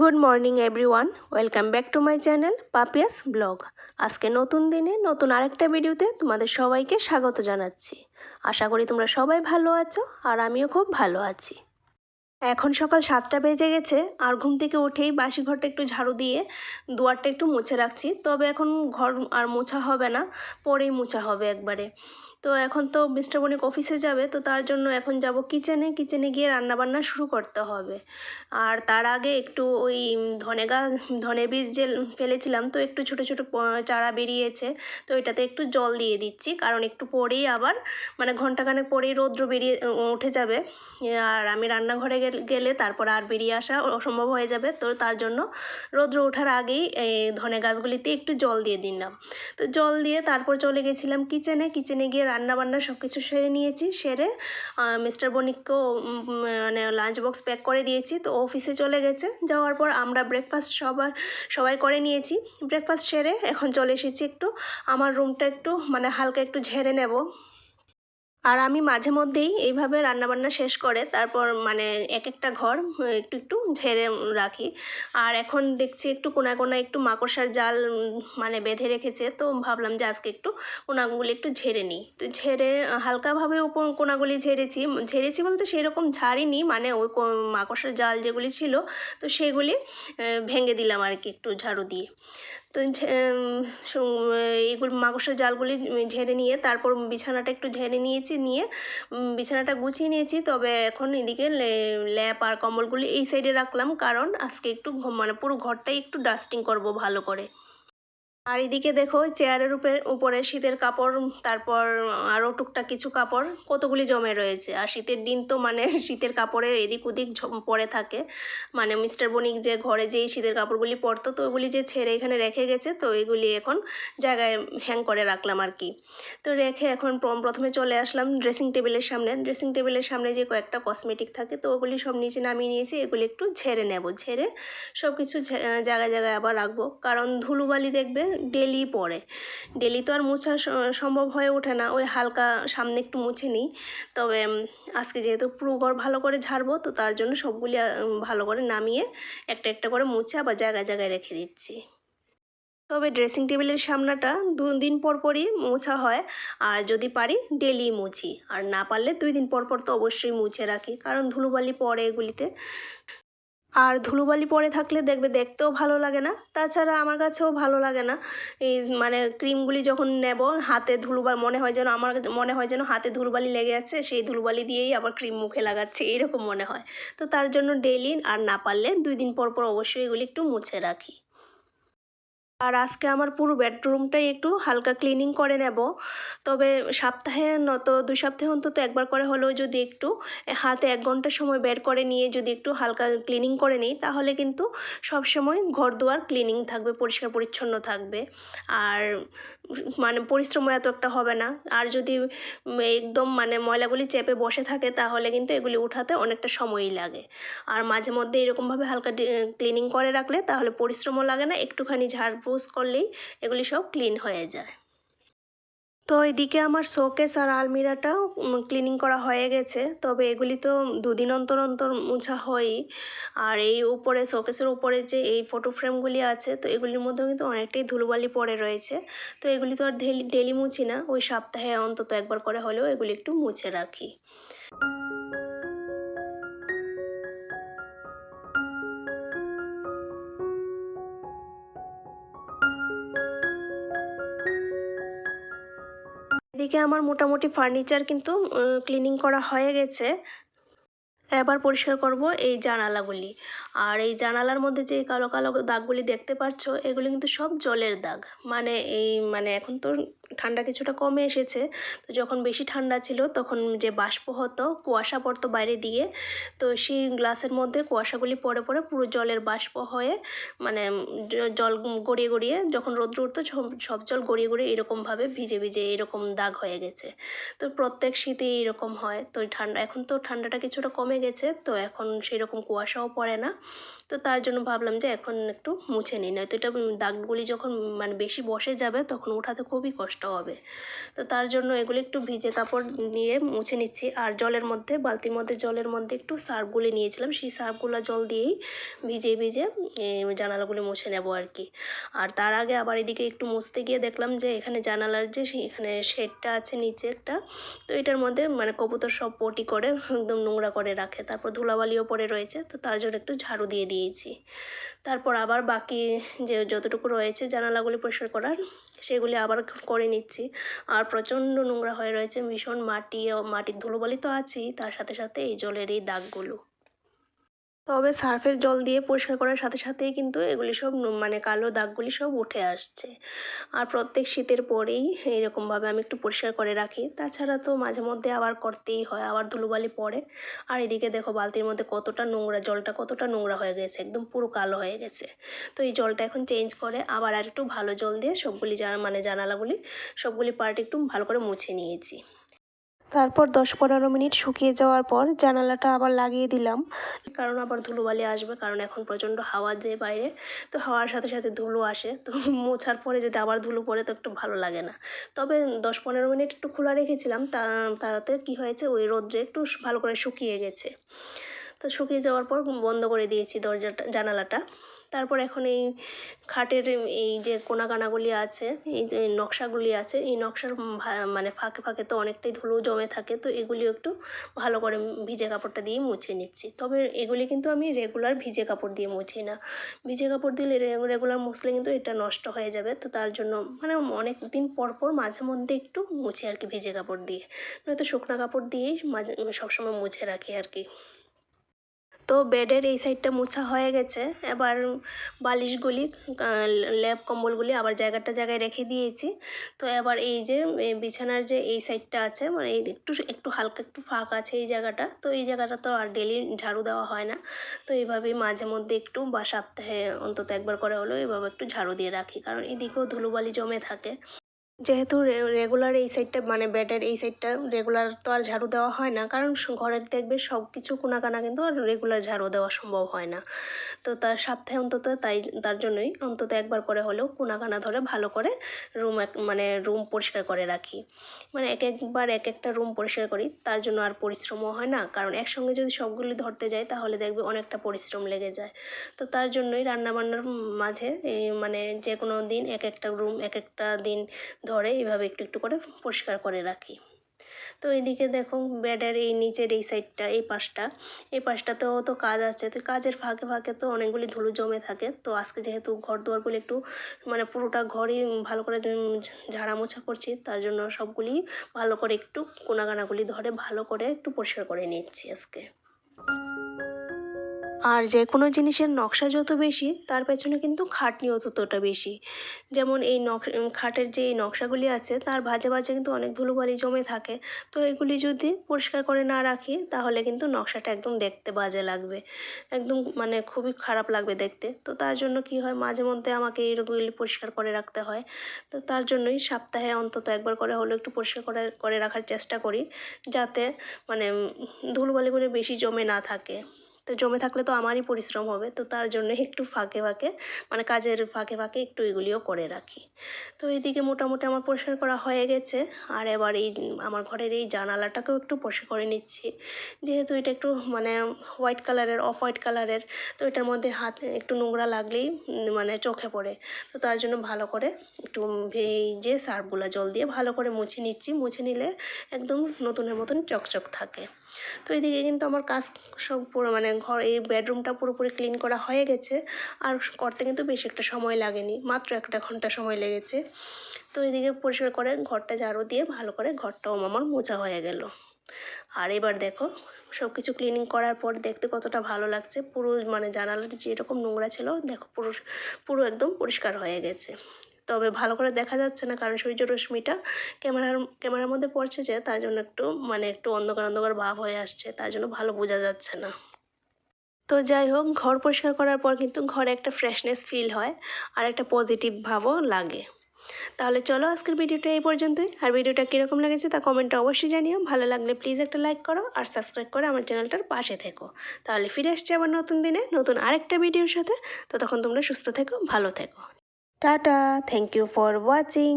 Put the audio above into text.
Good morning everyone welcome back to my channel Papiya's blog আজকে নতুন দিনে নতুন আরেকটা ভিডিওতে তোমাদের সবাইকে স্বাগত জানাচ্ছি। আশা করি তোমরা সবাই ভালো আছো আর আমিও খুব ভালো আছি। এখন সকাল সাতটা বেজে গেছে আর ঘুম থেকে উঠেই বাসি ঘরটা একটু ঝাড়ু দিয়ে দুয়ারটা একটু মুছে রাখছি। তবে এখন ঘর আর মোছা হবে না, পরেই মোছা হবে একবারে। তো এখন তো মিস্টার বণিক অফিসে যাবে, তো তার জন্য এখন যাব কিচেনে কিচেনে গিয়ে রান্নাবান্না শুরু করতে হবে। আর তার আগে একটু ওই ধনে গাছ ধনে বীজ যে ফেলেছিলাম, তো একটু ছোটো ছোটো চারা বেরিয়েছে। তো এটাতে একটু জল দিয়ে দিচ্ছি, কারণ একটু পরেই আবার মানে ঘন্টাখানেক পরেই রৌদ্র বেরিয়ে উঠে যাবে। আর আমি রান্নাঘরে গেলে তারপর আর বেরিয়ে আসা অসম্ভব হয়ে যাবে। তো তার জন্য রৌদ্র ওঠার আগেই এই ধনে গাছগুলিতে একটু জল দিয়ে দিলাম। তো জল দিয়ে তারপর চলে গেছিলাম কিচেনে কিচেনে গিয়ে রান্নাবান্না সব কিছু সেরে নিয়েছি, সেরে মিস্টার বণিককেও মানে লাঞ্চ বক্স প্যাক করে দিয়েছি। তো অফিসে চলে গেছে। যাওয়ার পর আমরা ব্রেকফাস্ট সবাই সবাই করে নিয়েছি। ব্রেকফাস্ট সেরে এখন চলে এসেছি একটু, আমার রুমটা একটু মানে হালকা একটু ঝেড়ে নেব। আর আমি মাঝে মধ্যেই এইভাবে রান্নাবান্না শেষ করে তারপর মানে এক একটা ঘর একটু একটু ঝেড়ে রাখি। আর এখন দেখছি একটু কোনা কোনা একটু মাকড়সার জাল মানে বেঁধে রেখেছে, তো ভাবলাম যে আজকে একটু কোনাগুলি একটু ঝেড়ে নিই। তো ঝেড়ে, হালকাভাবে কোনাগুলি ঝেড়েছি ঝেড়েছি বলতে সেই রকম ঝাড়িনি মানে ওই মাকড়সার জাল যেগুলি ছিল, তো সেগুলি ভেঙে দিলাম আর কি একটু ঝাড়ু দিয়ে। তো এইগুলো মাকড়সার জালগুলি ঝেড়ে নিয়ে তারপর বিছানাটা একটু ঝেড়ে নিয়েছি, নিয়ে বিছানাটা গুছিয়ে নিয়েছি। তবে এখন এদিকে ল্যাপ আর কম্বলগুলি এই সাইডে রাখলাম। কারণ আজকে একটু মানে পুরো ঘরটাই একটু ডাস্টিং করব ভালো করে। আর এদিকে দেখো চেয়ারের উপরে উপরে শীতের কাপড়, তারপর আরও টুকটাক কিছু কাপড়, কতগুলি জমে রয়েছে। আর শীতের দিন তো মানে শীতের কাপড়ে এদিক ওদিক পরে থাকে। মানে মিস্টার বণিক যে ঘরে যেই শীতের কাপড়গুলি পরতো, তো ওগুলি যে ছেড়ে এখানে রেখে গেছে, তো এগুলি এখন জায়গায় হ্যাং করে রাখলাম আর কি। তো রেখে এখন প্রথমে চলে আসলাম ড্রেসিং টেবিলের সামনে। ড্রেসিং টেবিলের সামনে যে কয়েকটা কসমেটিক থাকে, তো ওগুলি সব নিচে নামিয়ে নিয়েছি, এগুলি একটু ঝেড়ে নেব। ঝেড়ে সব কিছু জায়গায় জায়গায় আবার রাখব। কারণ ধুলোবালি দেখবে ডেলি পরে ডেলি তো আর মোছা সম্ভব হয়ে ওঠে না। ওই হালকা সামনে একটু মুছে নিই। তবে আজকে যেহেতু পুরো ঘর ভালো করে ঝাড়বো, তো তার জন্য সবগুলি ভালো করে নামিয়ে একটা একটা করে মুছে আবার জায়গায় জায়গায় রেখে দিচ্ছি। তবে ড্রেসিং টেবিলের সামনাটা দু দিন পর পরই মোছা হয়। আর যদি পারি, ডেলি মুছি। আর না পারলে দুই দিন পর পর তো অবশ্যই মুছে রাখি। কারণ ধুলোবালি পড়ে এগুলিতে। আর ধুলোবালি পরে থাকলে দেখবে দেখতেও ভালো লাগে না। তাছাড়া আমার কাছেও ভালো লাগে না। এই মানে ক্রিমগুলি যখন নেব, হাতে ধুলোবালি মনে হয় যেন আমার মনে হয় যেন হাতে ধুলোবালি লেগে আছে, সেই ধুলোবালি দিয়েই আবার ক্রিম মুখে লাগাচ্ছে, এরকম মনে হয়। তো তার জন্য ডেইলি আর না পারলে দুই দিন পর পর অবশ্যই এগুলি একটু মুছে রাখি। আর আজকে আমার পুরো বেডরুমটাই একটু হালকা ক্লিনিং করে নেব। তবে সপ্তাহে নত দুই সপ্তাহে অন্তত একবার করে হলেও যদি একটু হাতে এক ঘণ্টা সময় বের করে নিয়ে যদি একটু হালকা ক্লিনিং করে নিই, তাহলে কিন্তু সবসময় ঘর দুয়ার ক্লিনিং থাকবে পরিষ্কার পরিচ্ছন্ন থাকবে। আর মানে পরিশ্রম এত একটা হবে না। আর যদি একদম মানে ময়লাগুলি চেপে বসে থাকে, তাহলে কিন্তু এগুলি উঠাতে অনেকটা সময়ই লাগে। আর মাঝে মধ্যে এরকমভাবে হালকা ক্লিনিং করে রাখলে তাহলে পরিশ্রমও লাগে না, একটুখানি ঝাড় ঝাড়পোছ করলেই এগুলি সব ক্লিন হয়ে যায়। তো এদিকে আমার শোকেস আর আলমিরাটাও ক্লিনিং করা হয়ে গেছে। তবে এগুলি তো দুদিন অন্তর অন্তর মোছা হয়ই। আর এই উপরে, শোকেসের উপরে যে এই ফটো ফ্রেমগুলি আছে, তো এগুলির মধ্যে কিন্তু অনেকটাই ধুলোবালি পড়ে রয়েছে। তো এগুলি তো আর ডেলি মুছি না, ওই সপ্তাহে অন্তত একবার করে হলেও এগুলি একটু মুছে রাখি। এদিকে আমার মোটামুটি ফার্নিচার কিন্তু ক্লিনিং করা হয়ে গেছে। এবার পরিষ্কার করব এই জানালাগুলি। আর এই জানালার মধ্যে যে কালো কালো দাগগুলি দেখতে পাচ্ছ এগুলি কিন্তু সব জলের দাগ। মানে এই মানে এখন তো ঠান্ডা কিছুটা কমে এসেছে। তো যখন বেশি ঠান্ডা ছিল তখন যে বাষ্প হতো, কুয়াশা পড়তো বাইরে দিয়ে। তো সেই গ্লাসের মধ্যে কুয়াশাগুলি পড়ে পড়ে পুরো জলের বাষ্প হয়ে মানে জল গড়িয়ে গড়িয়ে যখন রোদ্র উঠতো সব জল গড়িয়ে গড়িয়ে এরকমভাবে ভিজে ভিজে এরকম দাগ হয়ে গেছে। তো প্রত্যেক শীতে এরকম হয়। তো ঠান্ডা, এখন তো ঠান্ডাটা কিছুটা কমে গেছে তো এখন সেরকম কুয়াশাও পড়ে না। তো তার জন্য ভাবলাম যে এখন একটু মুছে নিই। নয়তো এটা দাগগুলি যখন মানে বেশি বসে যাবে তখন ওঠাতে খুবই কষ্ট হবে। তো তার জন্য এগুলি একটু ভিজে কাপড় নিয়ে মুছে নিচ্ছি। আর জলের মধ্যে, বালতির মধ্যে, জলের মধ্যে একটু সার্ফগুলি নিয়েছিলাম। সেই সার্ফগুলো জল দিয়েই ভিজে ভিজে জানালাগুলি মুছে নেব আর কি। আর তার আগে আবার এদিকে একটু মুছতে গিয়ে দেখলাম যে এখানে জানালার যে এখানে শেডটা আছে নিচে একটা তো এটার মধ্যে মানে কবুতর সব পটি করে একদম নোংরা করে রাখে। তারপর ধুলাবালিও পড়ে রয়েছে, তো তার জন্য একটু ঝাড়ু দিয়ে দিয়েছি। তারপর আবার বাকি যে যতটুকু রয়েছে জানালাগুলি পরিষ্কার করার, সেগুলি আবার করে নিচ্ছি। আর প্রচণ্ড নোংরা হয়ে রয়েছে ভীষণ মাটি ও মাটির ধুলোবালি তো আছেই, তার সাথে সাথে এই জলের এই দাগগুলো। তবে সার্ফের জল দিয়ে পরিষ্কার করার সাথে সাথেই কিন্তু এগুলি সব মানে কালো দাগগুলি সব উঠে আসছে। আর প্রত্যেক শীতের পরেই এইরকমভাবে আমি একটু পরিষ্কার করে রাখি। তাছাড়া তো মাঝে মধ্যে আবার করতেই হয়, আবার ধুলোবালি পড়ে। আর এদিকে দেখো বালতির মধ্যে কতটা নোংরা, জলটা কতটা নোংরা হয়ে গেছে, একদম পুরো কালো হয়ে গেছে। তো এই জলটা এখন চেঞ্জ করে আবার আর একটু ভালো জল দিয়ে সবগুলি মানে জানালাগুলি, সবগুলি পার্ট একটু ভালো করে মুছে নিয়েছি। তারপর দশ পনেরো মিনিট শুকিয়ে যাওয়ার পর জানালাটা আবার লাগিয়ে দিলাম। কারণ আবার ধুলোবালি আসবে, কারণ এখন প্রচণ্ড হাওয়া দেয় বাইরে। তো হাওয়ার সাথে সাথে ধুলো আসে, তো মোছার পরে যদি আবার ধুলো পড়ে তো একটু ভালো লাগে না। তবে দশ পনেরো মিনিট একটু খোলা রেখেছিলাম, তা, তাতে কী হয়েছে, ওই রোদ্রে একটু ভালো করে শুকিয়ে গেছে। তো শুকিয়ে যাওয়ার পর বন্ধ করে দিয়েছি দরজাটা জানালাটা। তারপর এখন এই খাটের এই যে কোনাকানাগুলি আছে, এই যে নকশাগুলি আছে, এই নকশার মানে ফাঁকে ফাঁকে তো অনেকটাই ধুলো জমে থাকে, তো এগুলিও একটু ভালো করে ভিজে কাপড়টা দিয়ে মুছে নিচ্ছি। তবে এগুলি কিন্তু আমি রেগুলার ভিজে কাপড় দিয়ে মুছি না। ভিজে কাপড় দিলে রেগুলার মুছলে কিন্তু এটা নষ্ট হয়ে যাবে, তো তার জন্য মানে অনেক দিন পর পর মাঝে মধ্যে একটু মুছে আর কি ভিজে কাপড় দিয়ে। নয়তো শুকনো কাপড় দিয়েই মাঝে, সবসময় মুছে রাখি আর কি। তো বেডের এই সাইডটা মোছা হয়ে গেছে। এবার বালিশগুলি ল্যাপ কম্বলগুলি আবার জায়গাটা জায়গায় রেখে দিয়েছি। তো এবার এই যে বিছানার যে এই সাইডটা আছে মানে একটু একটু হালকা একটু ফাঁক আছে এই জায়গাটা। তো এই জায়গাটা তো আর ডেলি ঝাড়ু দেওয়া হয় না। তো এইভাবেই মাঝে মধ্যে একটু বা সপ্তাহে অন্তত একবার করে হলেও এভাবে একটু ঝাড়ু দিয়ে রাখি। কারণ এদিকেও ধুলোবালি জমে থাকে। যেহেতু রেগুলার এই সাইডটা মানে বেডের এই সাইডটা রেগুলার তো আর ঝাড়ু দেওয়া হয় না। কারণ ঘরের দেখবে সব কিছু কোনাকানা কিন্তু আর রেগুলার ঝাড়ু দেওয়া সম্ভব হয় না। তো তার সপ্তাহে অন্তত তাই, তার জন্যই অন্তত একবার করে হলেও কোনাকানা ধরে ভালো করে রুম এক মানে রুম পরিষ্কার করে রাখি। মানে এক একবার এক একটা রুম পরিষ্কার করি, তার জন্য আর পরিশ্রমও হয় না। কারণ একসঙ্গে যদি সবগুলি ধরতে যাই, তাহলে দেখবে অনেকটা পরিশ্রম লেগে যায়। তো তার জন্যই রান্নাবান্নার মাঝে মানে যে কোনো দিন এক একটা রুম এক একটা দিন ধরে এইভাবে একটু একটু করে পরিষ্কার করে রাখি। তো এদিকে দেখো ব্যাডের এই নিচের এই সাইডটা, এই পাশটা, এই পাশটাতেও তো কাজ আছে। তো কাজের ফাঁকে ফাঁকে তো অনেকগুলি ধুলো জমে থাকে। তো আজকে যেহেতু ঘর দুয়ারগুলি একটু মানে পুরোটা ঘরই ভালো করে ঝাড়া মোছা করছি, তার জন্য সবগুলি ভালো করে একটু কোনাকানাগুলি ধরে ভালো করে একটু পরিষ্কার করে নিচ্ছি আজকে। আর যে কোনো জিনিসের নকশা যত বেশি, তার পেছনে কিন্তু খাটনিও ততটা বেশি। যেমন এই নকশা খাটের যে এই নকশাগুলি আছে, তার ভাজে ভাজে কিন্তু অনেক ধুলোবালি জমে থাকে। তো এগুলি যদি পরিষ্কার করে না রাখি, তাহলে কিন্তু নকশাটা একদম দেখতে বাজে লাগবে। একদম মানে খুবই খারাপ লাগবে দেখতে। তো তার জন্য কি হয়, মাঝে মধ্যে আমাকে এইগুলি পরিষ্কার করে রাখতে হয়। তো তার জন্যই সপ্তাহে অন্তত একবার করে হলেও একটু পরিষ্কার করে করে রাখার চেষ্টা করি, যাতে মানে ধুলোবালিগুলি বেশি জমে না থাকে। তো জমে থাকলে তো আমারই পরিশ্রম হবে, তো তার জন্য একটু ফাঁকে ফাঁকে মানে কাজের ফাঁকে ফাঁকে একটু এগুলিও করে রাখি। তো এইদিকে মোটামুটি আমার পরিষ্কার করা হয়ে গেছে, আর এবার এই আমার ঘরের এই জানালাটাকেও একটু পরিষ্কার করে নিচ্ছি। যেহেতু এটা একটু মানে হোয়াইট কালারের, অফ হোয়াইট কালারের, তো এটার মধ্যে হাত একটু নোংরা লাগলেই মানে চোখে পড়ে। তো তার জন্য ভালো করে একটু ভেজে সার্ফগুলো জল দিয়ে ভালো করে মুছে নিচ্ছি, মুছে নিলে একদম নতুনের মতন চকচক থাকে। তো এদিকে কিন্তু আমার কাজ সব পুরো মানে ঘর, এই বেডরুমটা পুরোপুরি ক্লিন করা হয়ে গেছে। আর করতে কিন্তু বেশি একটা সময় লাগেনি, মাত্র একটা ঘণ্টা সময় লেগেছে। তো এদিকে পরিষ্কার করে ঘরটা ঝাড়ু দিয়ে ভালো করে ঘরটাও আমার মোছা হয়ে গেল। আর এবার দেখো সব কিছু ক্লিনিং করার পর দেখতে কতটা ভালো লাগছে। পুরো মানে জানালাটা যেরকম নোংরা ছিল, দেখো পুরো পুরো একদম পরিষ্কার হয়ে গেছে। তবে ভালো করে দেখা যাচ্ছে না কারণ সূর্য রশ্মিটা ক্যামেরার ক্যামেরার মধ্যে পড়ছে যে তার জন্য একটু মানে একটু অন্ধকার অন্ধকার ভাব হয়ে আসছে, তার জন্য ভালো বোঝা যাচ্ছে না। তো যাই হোক, ঘর পরিষ্কার করার পর কিন্তু ঘরে একটা ফ্রেশনেস ফিল হয় আর একটা পজিটিভ ভাবও লাগে। তাহলে চলো আজকের ভিডিওটা এই পর্যন্তই। আর ভিডিওটা কীরকম লেগেছে তা কমেন্টে অবশ্যই জানিও। ভালো লাগলে প্লিজ একটা লাইক করো আর সাবস্ক্রাইব করে আমার চ্যানেলটার পাশে থেকো। তাহলে ফিরে আসছি আবার নতুন দিনে নতুন আরেকটা ভিডিওর সাথে। ততক্ষণ তোমরা সুস্থ থেকো, ভালো থেকো। Tata thank you for watching